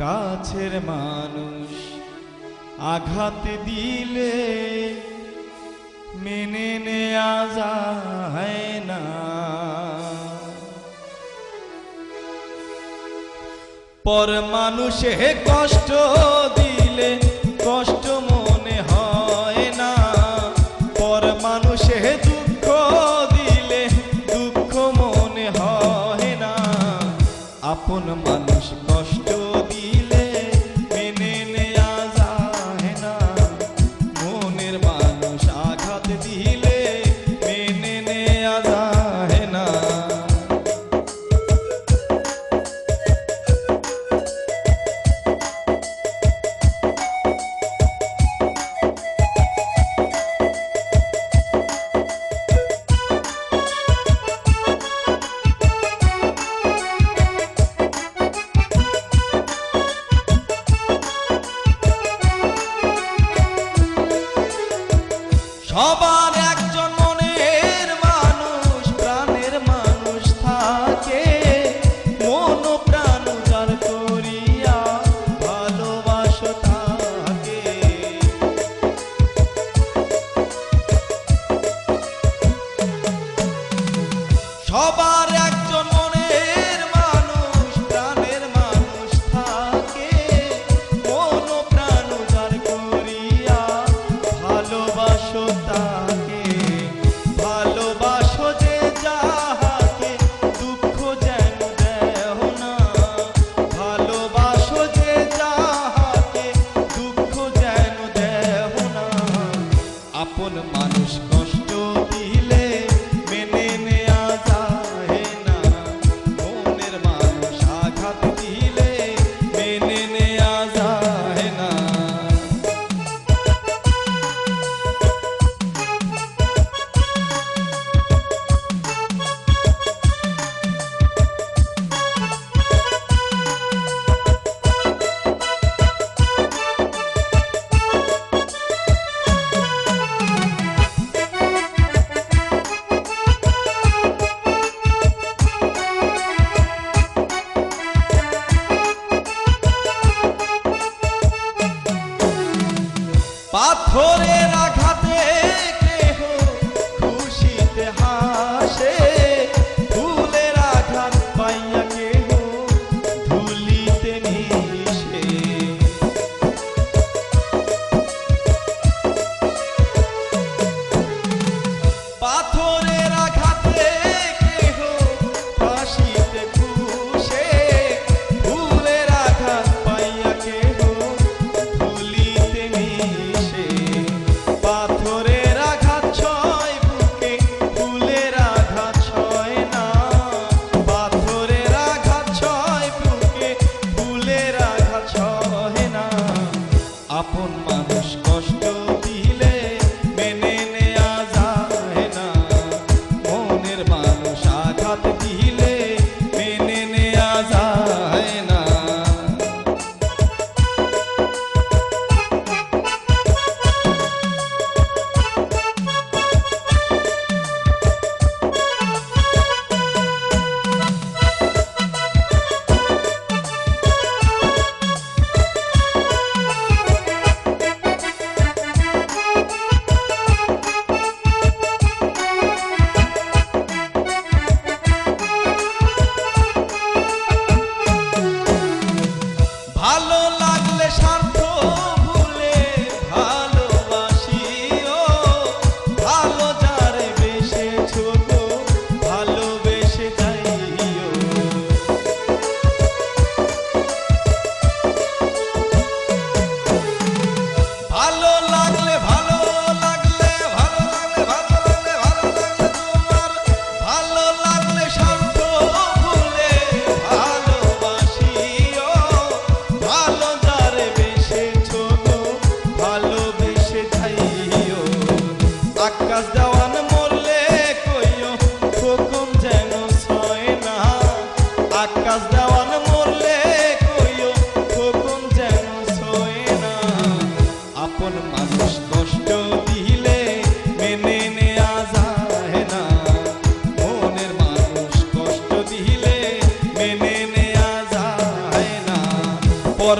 কাছের মানুষ আঘাত দিলে মেনে নেয়া যায় না। পর মানুষে কষ্ট দিলে কষ্ট মনে হয় না। পর মানুষে দুঃখ দিলে দুঃখ মনে হয় না। আপন মানুষ সবার একজন মনের মানুষ, প্রাণের মানুষ থাকে। মন প্রাণ উজাড় করিয়া ভালোবাসো তাকে সবার একজন পর